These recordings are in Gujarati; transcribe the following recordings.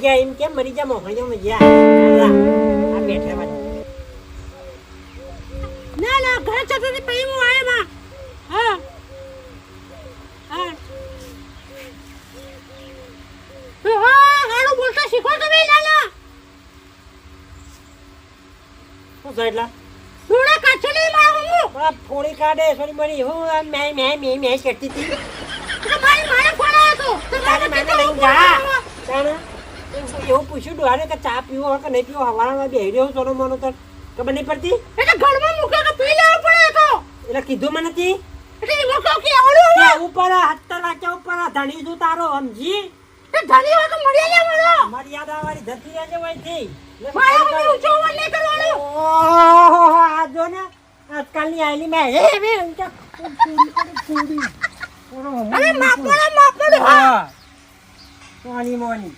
મરી ગયા એમ કેમ? મરી જા મોકલી જાઉં ગયા. આ બેઠા બાજુ. ના ના ગણેશ ચતુર્થી પછી હું આવે માં. હા. હા. એ હા હારું બોલતા શીખો તમે નાના શું છે એટલા? થોડા કાચો નહીં મારું હું. ફોડી કાઢે સોરી મરી. હું મેં મેં મેં મેં કરતી હતી. તમારી મારે ફોડા હતો. તારે માને લઈને જા. તારે? એવું પૂછ્યું ડોહાને કે ચા પીવો કે નહીં પીવો? હવાળામાં બેહી રહ્યો સોનો મોનો તો. ખબર નહીં પડતી? એટલે ઘરમાં મૂકે તો પી લેવો પડે તો એટલે કીધું મને તી. એટલે એમાં કહું કે આવડું કે ઉપર હત્તર વાગ્યા ઉપર ધણી છું તારો સમજી? ધની હોય તો મળી લે મળો મર્યાદા વાળી ધતી આજે હોયથી મારા શું મને કરું? ઊંચો વળ નહીં કરવાનો. ઓહો, આ જો ને આજકાલની આયલી મેં હે ઊંચા પૂરી કરી અરે માપડો માપડો. હા. હા. મોની મોની.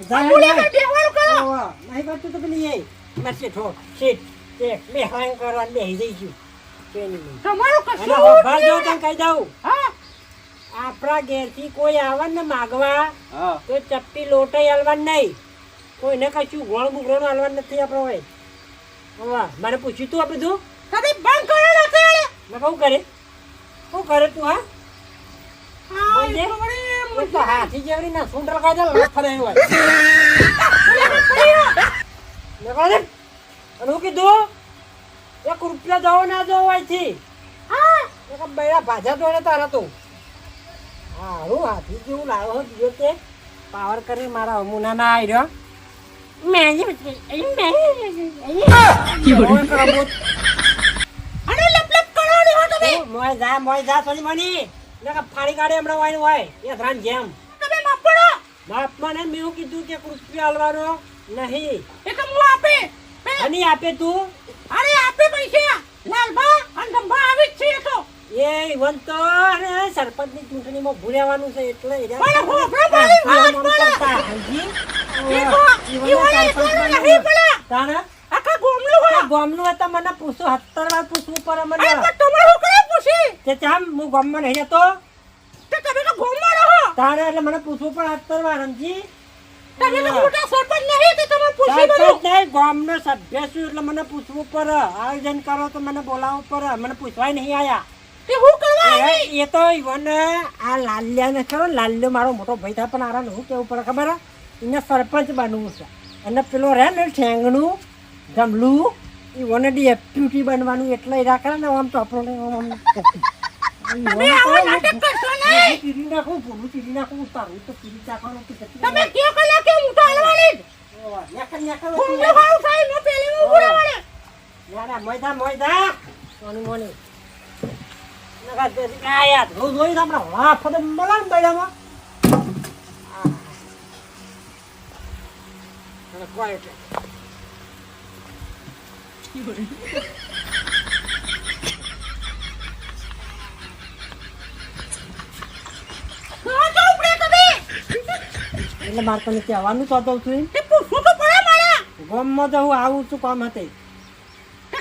કર. દેવાનું કરો નહીં કરતું તો પેલી એ મરશે ઠો શીટ એક બે હાંગ કરવાનું બેહી જઈશું. તેની તમારું કશું હોભળ જો તને કહી દઉં. હા. આપણા ઘેરથી કોઈ આવે ને માગવા હા. તો ચપટી લોટઈ હલવાનું નહીં. કોઈને કશું ગોળ બુગરોનું હલવાનું નથી આપણે હોય વાહ મને પૂછ્યું તું આ બધું? તમે બંધ કરો ને કરે. શું કરે તું હા? હા બોલ દે. એ ખબર એ તો હાથી જેવડી ના સુંડલ કાઢે લાખ ફરે હોય. અને હું કીધું એક રૂપિયા દો ના દો અહીંથી હા. એક બૈરા ભાજા ને તારા તો. હારું હાથી જેવું લાવ્યો હો બીજો તે. પાવર કરી મારા હમુના ના આવી રહ્યો મોય જા મોય જા સોની મની. ને કે ફાડી કાઢે હમણાં વાઈન હોય એ ધ્રાન જેમ. તમે માપડો બાપમાં ને મેં એવું કીધું કે કૃષ્ણ હાલવાનો નહીં. એ તો હું આપે. આપે તું? અરે આપે પૈસા. લાલબા અને ડંબા આવી જ છે એ તો. એ ઈવન તો અને સરપંચની ચૂંટણીમાં ભૂરેવાનું છે એટલે પણ હોભળો મારી વાત નામ બોલો. કરતા, સમજી? એ તો ઈવનને ઈવોને સરપંચ ઈવોને બનાવ્યો. નહીં પડે તાણે? આખા ગોમલું આ હા ગામનું હોય મને પૂછું સત્તર વાર પૂછવું પડે મને અરે પણ તમારે હું કરે પૂછી તે ચામ હું ગામમાં નહીં જતો તે તમે તો ગોમમાં રહો. તારે એટલે મને પૂછવું પણ સત્તર વાર સમજી તમે તો મોટા સરપંચ નહીં તે તમે પૂછી સરપંચ નહીં, ગામનો સભ્ય છું એટલે મને પૂછવું પડે. આયોજન કરો તો મને બોલાવવું પડે. મને પૂછવાય નહીં આયા. તે હું કરવા આવી? એ- તો ઈવન આ લાલ્યાને ખરો લાલ્યો મારો મોટો ભાઈ થાય પણ આરાને શું કેવું પડે ખબર હે? એને સરપંચ બનવું છે. અને પેલો રહે ને ઠેંગણું જમલું ઈવન એપ્યુટી બનવાનું એટલે એ રાખે ને આમ તો આપણને આમ તમે આવા નાટક કરશો નહીં ચીરી નાખું ભૂલું ચીરી નાખું તારું તો ચીરી નાખવાનું જતું તમે કયો હું તો. નેકર, ને પેલી હું. ના, ના, મોયદા, મોયદા. મોની. આપણે ને બૈરામાં. એટલે. મારે તને કહેવાનું તો દઉં છું પૂછવું તો પડે મારે. ગામમાં તો હું આવું છું કામ હતી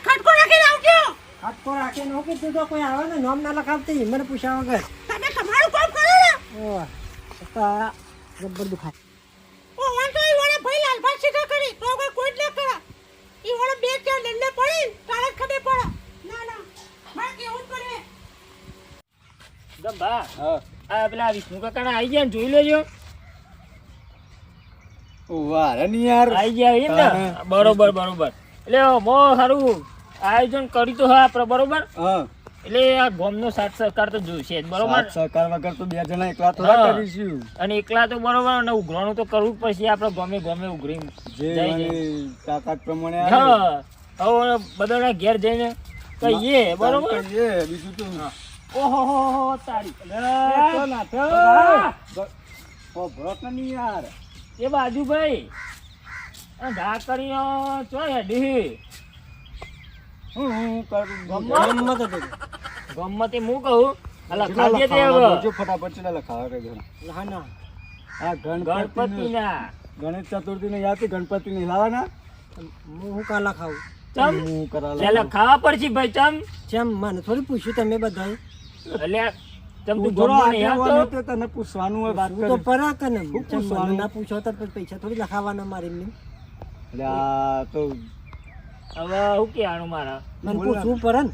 ખટકો રાખીને આવજો. હાથકો રાખીને હું કીધું તો કોઈ આવે ને નામ ના લખાવતી મને પૂછ્યા વગર તમે તમારું કામ કરો ને. આ જબ્બર દુખાય ઓ, વાંધો ઈ વડે ભાઈ લાલભાઈ સીધા કરી, તો આગળ કોઈ જ ના કરે. ઈ વડે બે ચાર દંડે પડી, તારે જ પડે. ના, ના, મારે કેવું પડે. ગંભા આ પેલા વિષ્ણુ કાકાના આવી ગયા ને જોઈ લેજો. રે યાર. આવી ગયા એમ ને? બરોબર બરોબર. એટલે મો સારું આયોજન કર્યું તો હા બરોબર? હા. એટલે આ ગોમનો સાથ સહકાર તો જોઈશે બરોબર? સહકાર વગર તો બે જણા એકલા તો કરીશું. અને એકલા તો બરોબર અને ઉઘરાણું તો કરવું પડશે. આપણે ગમે ગમે ઉઘરી જે. તાકાત પ્રમાણે હા. બધાના ઘેર જઈને કહીએ બરોબર? બીજું તો ઓહો તારી. ના ભરત ને નહીં યાર એ બાજુ ભાઈ આ કરી ચો હેડી. હું હું કરું? ગમત હું કહું? અલા ખાજે તે લખાવાના? ફટાફટ કેટલા લખાવા કે જરા. હા ના. આ ગણપતિ ગણપતિના. ગણેશ ચતુર્થી ને યાદ ગણપતિ ને લાવવાના? હું હું લખાવું ચમ. હું કરા લે લખાવા પડશે ભાઈ ચમ. જેમ મને થોડી પૂછ્યું તમે બધા એટલે ચમ તું તને પૂછવાનું હોય વાત તો પરા ને પૂછવાનું? પૂછો તો પૈસા થોડી લખાવાના મારે એટલે આ તો હવે હું કહેવાનું મારા? મને ના. પૂછવું પડે ને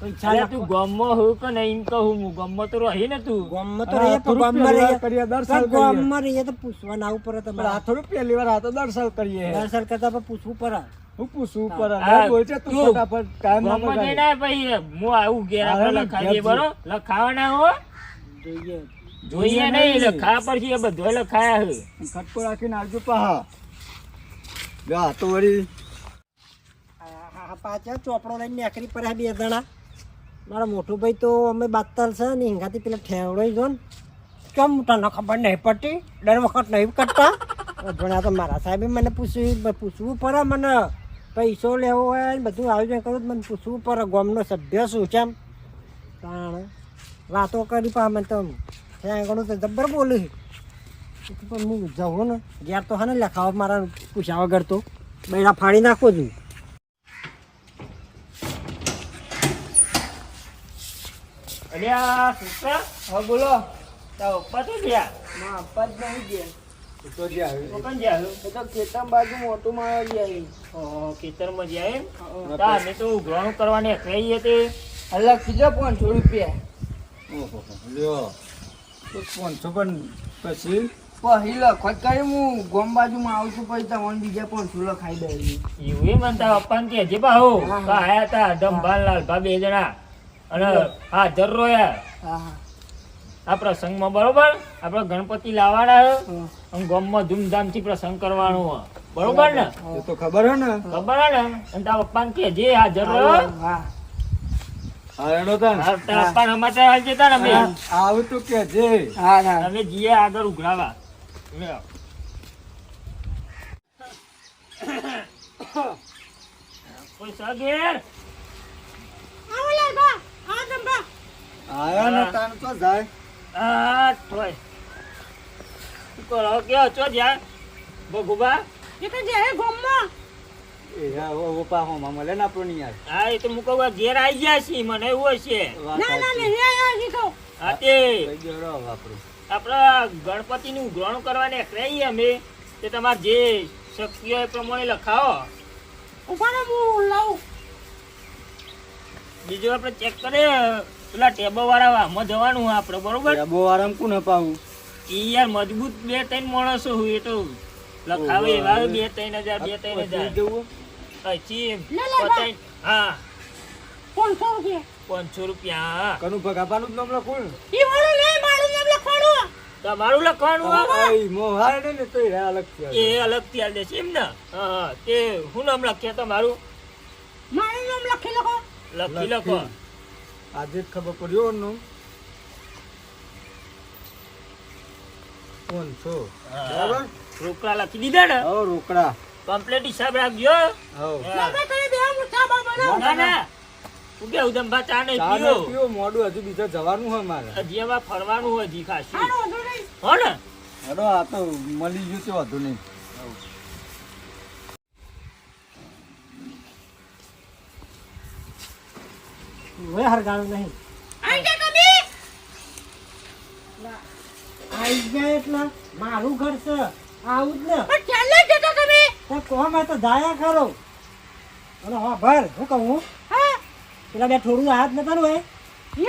પૈસા તું ગમો હું કે નહીં તો હું? ગમો તો રહી ને તું. ગામમાં તો અરે તો પણ ગામમાં રૂપિયા રહીએ કરીએ, દર સાલ કરીએ. રહીએ તો પૂછવા ના ઉપર પણ આ તમારે. થોડું પહેલી વાર આ તો દર સાલ કરીએ. દર્શન કરતા પણ પૂછવું પડે હું પૂછવું પર હા, બોલ છે તું. ફટાફટ ટાઈમ ના ગમો ના ભાઈ હું આવું ઘેર આપણે લખાવીએ બરો લખાવાના હો. જોઈએ. જોઈએ નહીં લખાવા પરથી એ બધો લખાયા છે. ખટકો રાખીને આવજો પા હા તો વળી આ- પાછા ચોપડો લઈને નેકરી પડ્યા બે જણા. મારા મોટું ભાઈ તો અમે બાતલ છે ને હિંગાથી પેલા ઠેવડો જો ને કેમ તને ખબર નહીં પડતી? દર વખત નહીં કરતા? ભણ્યા તો મારા સાહેબે મને પૂછ્યું પૂછવું પડે મને. પૈસો લેવો હોય ને બધું આયોજન કરું મને પૂછવું પડે. ગામનો સભ્ય શું છે તાણ, વાતો કરી પા મને તો. ત્યાં ઘણું તો જબ્બર બોલું પણ હું જવું ને. ઘેર તો હા ને લખાવા મારા પૂછ્યા વગર તો. બૈરા ફાડી નાખો છું. અલ્યા છોકરા હા બોલો. તારો પપ્પા તો ગયા. માં અપ્પા જ નહીં ગયા. તો. તો ગયા તો ખેતર બાજુ મોટું માં ગયા ઓહો ખેતરમાં ગયા એમ? તા અમે તો ઉઘરાણું કરવાની કહીએ તે અલગ કીધો પાંચસો રૂપિયા. ઓહો, લ્યો. તો પાંચસો પણ પછી? પછી લખત કરી હું ગોમ બાજુમાં આવું છું પછી તમને બીજા પાંચસો લખાઈ દઉં. એવું એમ? તારા પપ્પાને કહેજે બાહો. તો આયા તા ધમભાન લાલભા બે જણા. અને હા જરૂર હા આપણા સંઘમાં પ્રસંગમાં બરોબર? આપણે ગણપતિ લાવવાના. અને ગામમાં ધૂમધામથી પ્રસંગ કરવાનો બરોબર ને? એ તો ખબર હે ને. ખબર હે ને? અને તારા પપ્પાને કે જે હા તાન. હા, તારા પપ્પાને અમારે ત્યાં જતા ને અમે. આવું તો કે જે. હા હા. અમે આગળ ઉઘરાવા. કોઈ સગેર? આવો આયા ને તાન તો જાય. આ થોય શું કરો? કયો ચો જ્યાં? બગુબા એ તો જે ગોમમાં. એ હા, ઓ ઓ પાહોમાં મળે ને આપણો યાર હા એ તો મુકો ઘેર આવી ગયા છે મને એવું છે ના ના સાચી. નહીં આયા શીખો હા તે. વાપરો આપણું. ગણપતિનું કરવાને રહીએ અમે તે તમારે જે શક્તિઓ એ પ્રમાણે લખાવો. ઉભાનો હું લાવું બીજું આપણે ચેક કરીએ. પેલા ટેબો વાળા વાહમાં જવાનું આપણે બરોબર? ટેબો વાળા આરામ ન પાવું ઈ યાર મજબૂત બે ત્રણ માણસો હોય એ તો લખાવે એવા બે ત્રણ હજાર બે ત્રણ હજાર. જવું? પછી પતાઈ- હા. પાંચસો રૂપિયા. પાંચસો રૂપિયા હા. કનું ભગાભાનું જ નામ લખું ઈ વાળું નહીં મારું નામ લખવાનું. તમારું લખવાનું ને તોય અલગ છે. એ અલગથી દેશે એમ ને? હા હા. તે શું નામ લખ્યા તમારું? મારું નામ લખી. લખો લખી. લખો. આજે જ ખબર પડ્યો એમનું પાંચસો. છો? બરાબર? રોકડા લખી દીધા ને? હો, રોકડા. કમ્પ્લેટ હિસાબ રાખજો. હો. ના ના. તું કે ઉદમભા ચા નહીં પીવો પીવો, મોડું હજુ બીજે જવાનું હોય મારે. હજી એમાં ફરવાનું હોય જી ખાસું. હો ને? હેડો આ તો મળી ગયું છે વાંધો નહીં. હવે હરગાણું નહીં. આઈ જાય એટલે મારું ઘર છે. આવું જ ને. ચાલે જતા તમે તો કહો મેં તો દાયા કરો. અને હા ભર હું કહું હા? પેલા બે થોડું હાથ નતા હોય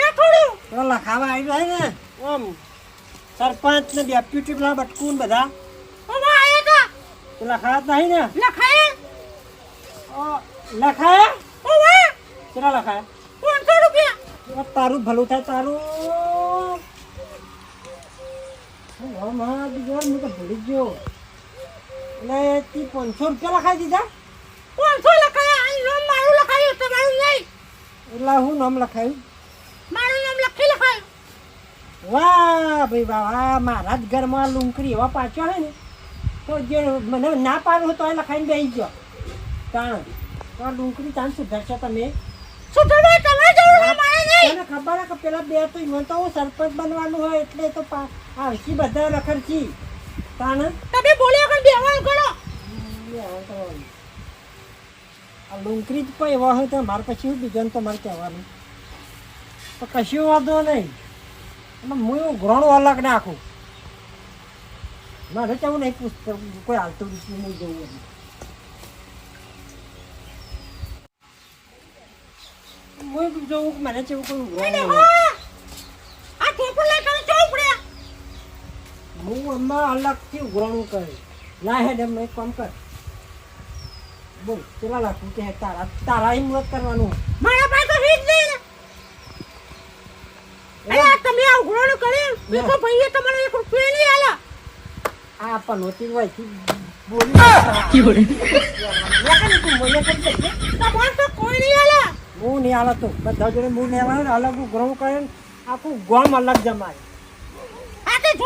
એ થોડું પેલા લખાવા આવી જાય ને. આમ સરપંચ ને ડેપ્યુટી પેલા બટકું બધા. ઓમાં આયા તા? તે લખાયા નહીં ને. લખાય? અ, લખાય? ઓવા? કેટલા લખાયા? તો તારું ભલું થાય તારું. હા, હા, બીજો હું તો ભૂલી ગયો. એટલે તી પાંચસો રૂપિયા લખાઈ દીધા? પાંચસો લખાયા? મારું લખાયું તમારું નહીં. એટલે હું નામ લખાયું? મારું નામ લખી લખાયું. વાહ ભાઈ વાહ વાહ મારા જ ઘરમાં લુંકરી એવા પાછો હોય ને તો જે મને ના પાડવું તો લખાઈને બેસી ગયો. તાણ તો આ લુંકરી તાણ સુધરશે તમે? સુધરવા તમે જવું છે મારે નહીં તને ખબર કે પેલા બે તો મને તો સરપંચ બનવાનું હોય એટલે તો આવશી બધા રખડશી. તાણ? તમે બોલ્યા કઈ બેવાનું કરો. આ લુંકરી જ પણ એવા હોય તો મારે પછી બીજાને તો મારે કહેવાનું? તો કશું વાંધો નહીં. એટલે હું એવું ઘણું અલગ નાખું. મારે કેવું નહીં પૂછતું કોઈ હાલતું હું જવું હું જોઉં કે મને જેવું કોઈ ઉઘરાણું આ ઠેકુ લઈ કરી ચો પડે હું એમાં અલગથી ઉઘરાણું કરે. ના હેડ એમ એક કામ કર. બોલ કેટલા લાખું કે તારા? તારા હિંમત કરવાનું. મારા પાસે તો હીજ નહીં અરે તમે આ ઉઘરાણું કર્યું તો ભાઈએ તમારે એક રૂપિયા નહીં આલા. આ પનોતી હોયથી બોલી તો કોઈ નહીં આલા. હું નહીં હાલ તો બધા જોડે હું નહીં હાલત અલગ ગ્રહ કરે આખું ગોમ અલગ જમાય. આ તે જો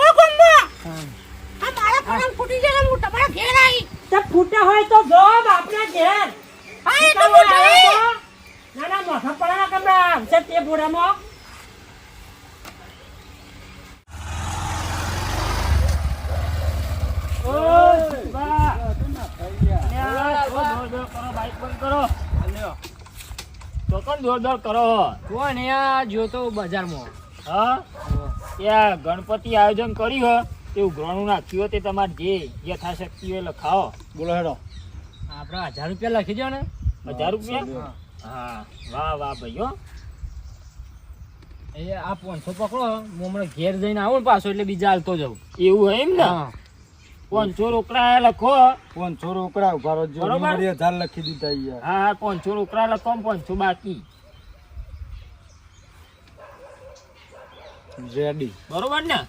આ મારા ફૂટી જાય હું તમારા ઘેર આવી. તે ફૂટે હોય તો જો આપણા ઘેર. હા એ તો હું જોઈ ના ના મોઢા પડે કમરા આવશે તે બોડામાં કરો, બાઈક બંધ કરો. તો કોણ દોડ કરો કોણ અહીંયા જોતો બજારમાં? હા? ત્યાં ગણપતિ આયોજન કર્યું હો. એવું ગ્રહણું નાખ્યું તે તમારે જે યથાશક્તિ હોય લખાવો. બોલો હેડો. આપણે હજાર રૂપિયા લખી દો ને. હજાર રૂપિયા? હા. વાહ વાહ ભાઈ હો. એ આ પાંચસો પકડો હું હમણાં ઘેર જઈને આવું ને પાછો એટલે બીજા હાલતો જાઉં. એવું હોય એમ ને? હા. પાંચસો રોકડા લખો પાંચસો રોકડા ઊભા રહો જો બરોબર. હજાર લખી દીધા યાર હા હા પાંચસો રોકડા લખો પાંચસો બાકી. રેડી બરોબર ને?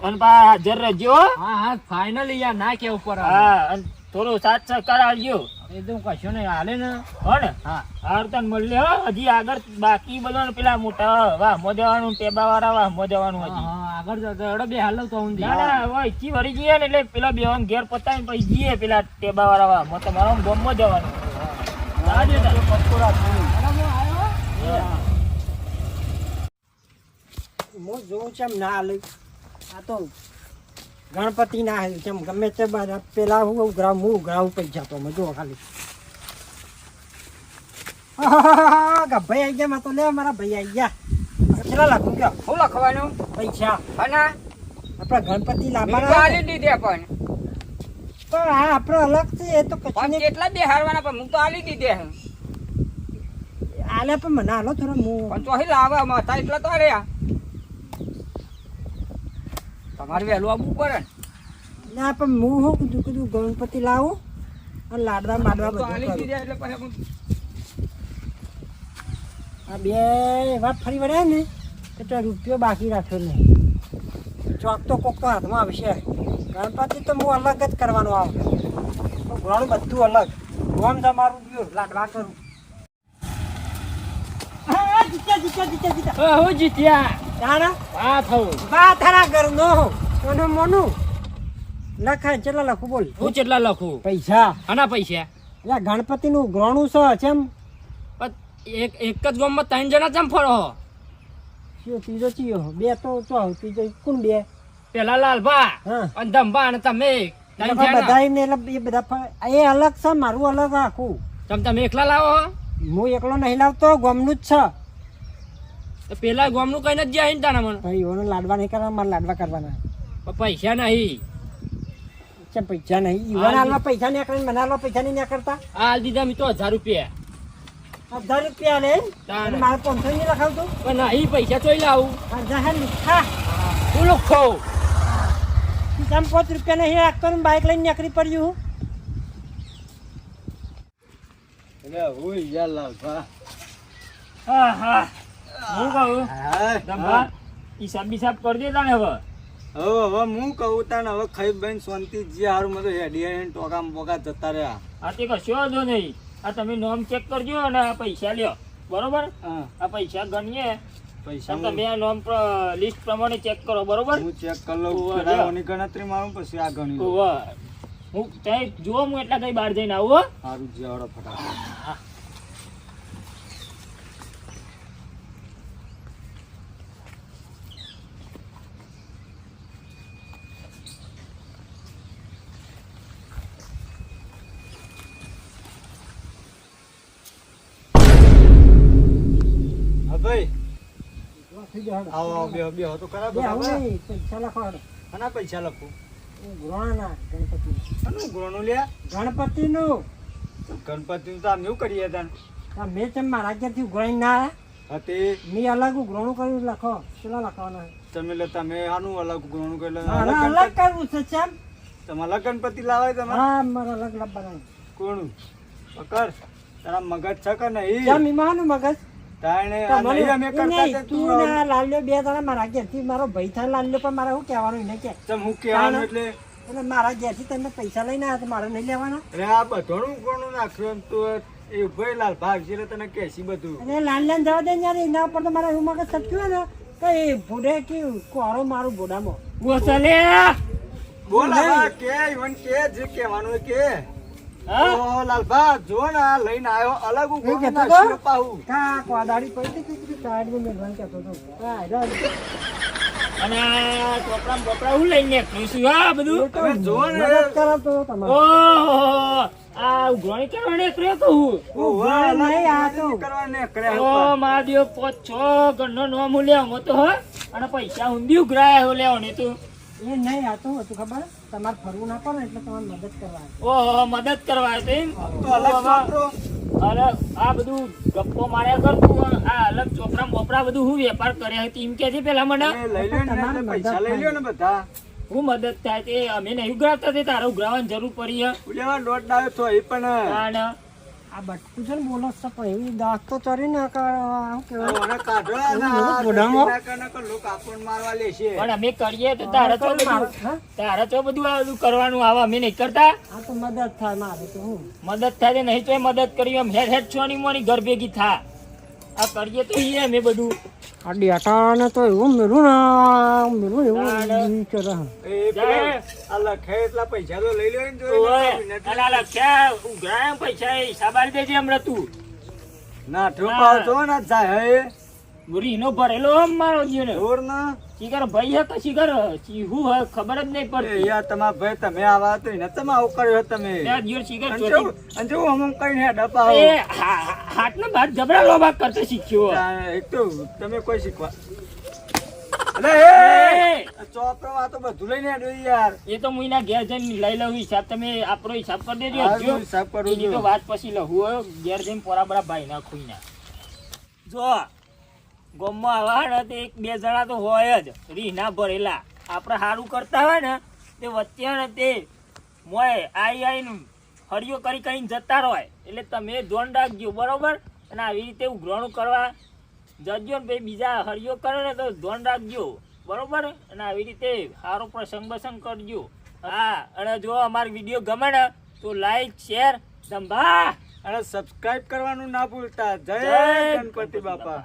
અને પા હાજર રહેજો હા. હા ફાઇનલી યાર ના કે ઉપર હા અને થોડો સાથ સહકાર આવજો એકદમ કશો નહીં હાલે ને. હણ ને? હા. હાર તન મળ્યો હો. હજી આગળ બાકી બધા પેલા મોટા વાહ મોજવાનું ટેબા વાળા વાહ મોજવાનું હજી. હા. આગળ જતો એડો બે હાલ તો હું ના ના હવે ઈચ્છી વળી જઈએ ને એટલે પેલા બે ઘેર પતાવીને પછી જઈએ પેલા ટેબા વાળા મત મારો ગમમાં જવાનું હા, જો તાર. હું જોઉં છે એમ ના હાલે આ તો ગણપતિ ના હાલે કેમ ગમે તે બધા પેલા હું ઉઘરાવ હું ઉઘરાવું પૈસા જતો મેં જુઓ ખાલી ભાઈ આવી ગયા તો લે મારા ભાઈ આવી ગયા કેટલા લાખું કે શું લખવાનું? પૈસા. અને? આપણા ગણપતિ લાવવાના આલી દીધે પણ. પણ હા આપણો અલગ છે એ તો પણ કેટલા બેહારવાના પણ હું તો આલી દીધે હે. આલે પણ મને હાલો થોડો હું પણ ચોહી લાવે માથા એટલા તો રહ્યા. તમારે વહેલું આવવું પડે ને. ના પણ હું શું કીધું કીધું ગણપતિ લાવું અને લાડવા માડવા તો બધું આલી એટલે પછી હું- આ બે વાત ફરી વળ્યા ને. કે રૂપિયો બાકી રાખ્યો નહીં. ચોક તો કોક તો હાથમાં આવશે. ગણપતિ તો હું અલગ જ કરવાનો આવે. ઘણું બધું અલગ. ગોમ તમારું ગયું. લાડવા કરું હા, જીત્યા, જીત્યા, જીત્યા, જીત્યા. હું જીત્યા. તારા? આ થયું બા તારા ઘરનો. કોનું મોનું? લખાય કેટલા લખું બોલ. હું કેટલા લખું? પૈસા. આના પૈસા. યા ગણપતિનું ગ્રહણું છે ચેમ એક એક જ ગામમાં ત્રણ જણા ચમ ફરો? ચિયો ત્રીજો ચિયો? બે તો ચો ત્રીજો કોણ બે? પેલા લાલભા અને ધંભા અને તમે. બધા એટલે એ બધા એ અલગ છે મારું અલગ આખું. તમ તમે એકલા લાવો હું? એકલો નહીં લાવતો ગોમનું જ છે. પેલા ગામનું કઈ નથી જાય ને તારા મને? ભાઈ એનો લાડવા નહીં કરવાના મારે લાડવા કરવાના. પૈસા નહીં. પૈસા નહીં? ઈવન હાલમાં પૈસા નહીં કરીને મને હાલમાં પૈસા નહીં કરતા? હાલ દીધા મેં તો હજાર રૂપિયા. હજાર રૂપિયા લે. મારે પાંચસો નહીં લખાવતું? પણ નહીં પૈસા ચોઈ લાવું. હજાર હે મીઠા. હું લખો? તમે પાંચ રૂપિયા નહીં રાખતો ને બાઇક લઈને નીકળી પડ્યું હું. યાર લાલભા હા હા. હું કહું? હા હિસાબ બિસાબ કરી દેતા ને હવે. હવે હવે હું કહું તાને હવે ખાઈ બેન શાંતિ જે હારું મને હેડી હેડી ટોકા બોકા જતા રહ્યા. આ તે કશો વાંધો નહીં. આ તમે નોમ ચેક કરજો અને આ પૈસા લ્યો. બરોબર? આ પૈસા ગણીએ. પૈસા તમે આ નોમ લિસ્ટ પ્રમાણે ચેક કરો બરોબર? હું ચેક કરી લઉં કિરાયાની ગણતરી મારું પછી આ ગણી લઉં. હું ત્યાં જુઓ હું એટલા કઈ બહાર જઈને આવું હો. સારું જે ફટાફટ બેહો. આવો બેહો બેહો. તો પૈસા લખો. આના પૈસા લખું એ ગણપતિ આનું ગ્રોનું લ્યા? ગણપતિનું? ગણપતિનું તો આમ એવું કરીએ તાન. આ મેં તેમ મારા ઘેરથી ઉઘરાણી ના હતી મેં અલગ ઉઘરાણું કર્યું લખો. કેટલા લખવાના. તમે એટલે તમે આનું અલગ ગ્રોનું કર્યું અલગ ગણપતિ કરવું છે ચમ? તમારા ગણપતિ લાવાય તમે? હા મારે અલગ લાવવાના. કોણ? પકડ. તારા મગજ છે કે નહીં? ચમ મગજ? મારા ઘેરથી ભાઈ થાય લાલ્યો પણ મારે શું કહેવાનું એને કે? હું કહેવાનું એટલે? એટલે મારા ઘેરથી તમે પૈસા લઈને આવ્યા તો મારે નહીં લેવાના? અરે આ બધાનું કોનું નાખ્યું એ ભાઈ લાલ ભાગ છે તને કેસી બધું. અને લાલ્યાને જવા દે યાર એના ઉપર તો મારે એવું મગજ સટક્યું ને? તો એ ભૂડે કે કોરો મારું ભૂડામાં. બોલ કે ઈવન કે જે કહેવાનું કે. લાલભા જો ને લઈને આવ્યો અલગ? પાહુ? કા પડી હતી અને ચોપડા બોપડા હું લઈને નીકળું છું હા બધું? એ તો તમે ને. કરો તો તમારે. ઓહો આ ઉઘરાણી કરવા નીકળ્યો નહીં, આ તો. કરવા નીકળ્યા ઓ ઉપર. મહાદેવ છ ઘરનો નોમ લેવો મો તો હો. અને પૈસા ઊંધી ઉઘરાયા હો લેવો તું. એ નહીં આ તો હતું ખબર? તમારે ફરવું ના પડે એટલે તમારે મદદ કરવા ઓહો મદદ કરવા. અલગ આ બધું ગપ્પો માર્યા કરતું આ અલગ ચોપડા બોપડા બધું હું વેપાર કર્યા હતી? એમ કે છે પેલા મને? લઈ લ્યો પૈસા લઈ લ્યો ને બધા. હું મદદ થાય તે અમે નહીં ઉઘરાવતા તે તારે ઉઘરાવાની જરૂર પડી હે. ઉલેવા લોટ ડાળ્યો તો એ પણ આ બટકું છે ને બોલો છે પણ દાંત તો ચરી ના પણ અમે કરીએ તો તારે તો બધું તારે તો બધું આ બધું કરવાનું આવે અમે નહીં કરતા. આ તો મદદ થાય મારે તો હું. મદદ થાય નહીં તો મદદ કરી એમ હેડ હેડ છોની મોની ઘર ભેગી થા. આ કરીએ તો ઈ અમે બધું. આ ડેટાને તો એવું મેળું ને મેળું એવું કરે. એ આ લખે એટલા પૈસા તો લઈ લે ને લખ્યા પૈસા? એ હિસાબ આલી દેજે હમણાં તું. ના ઠોપાવ તો ના જાય. હે ભરેલો હમ મારો જીવને ઓર ના. શિખર ભાઈ હે કે શિખર ચીહુ હે ખબર જ નહીં પડતી. યાર તમારા ભાઈ તમે આ વાત ને તમે આવું કર્યો તમે? ત્યાં જીવન શિખર ચોરી અને જો હમ કઈ હેડ અપાવો એ હાથ ના બાદ જબરા લોબા કરતો શીખ્યો. એક તો તમે કોઈ શીખવા. અલે એ! એ, આ તો બધું લઈને આવ્યો યાર. એ તો હું એના ઘેર જઈને લઈ લઉં હિસાબ તમે આપણો હિસાબ કરી દેજો હિસાબ કરું તો વાત પછી લઉં હું. ઘેર જઈને પોરા બરા ભાઈ ના ખોઈ ના જો ગોમમાં આવા ને એક બે જણા તો હોય જ રીના ભરેલા. આપણે સારું કરતા હોય ને તે વચ્ચે ને તે મોય આઈ આઈને હરિયો કરી કરીને જતા રહે એટલે તમે ધ્યાન રાખજો બરોબર? અને આવી રીતે ઉઘરાણું કરવા જજો ને ભાઈ બીજા હરિયો કરે ને તો ધ્યાન રાખજો બરોબર? અને આવી રીતે સારો પ્રસંગ બસંગ કરજો. હા અને જો અમારો વીડિયો ગમે ને તો લાઈક શેર સંભા અને સબસ્ક્રાઇબ કરવાનું ના ભૂલતા. જય ગણપતિ બાપા.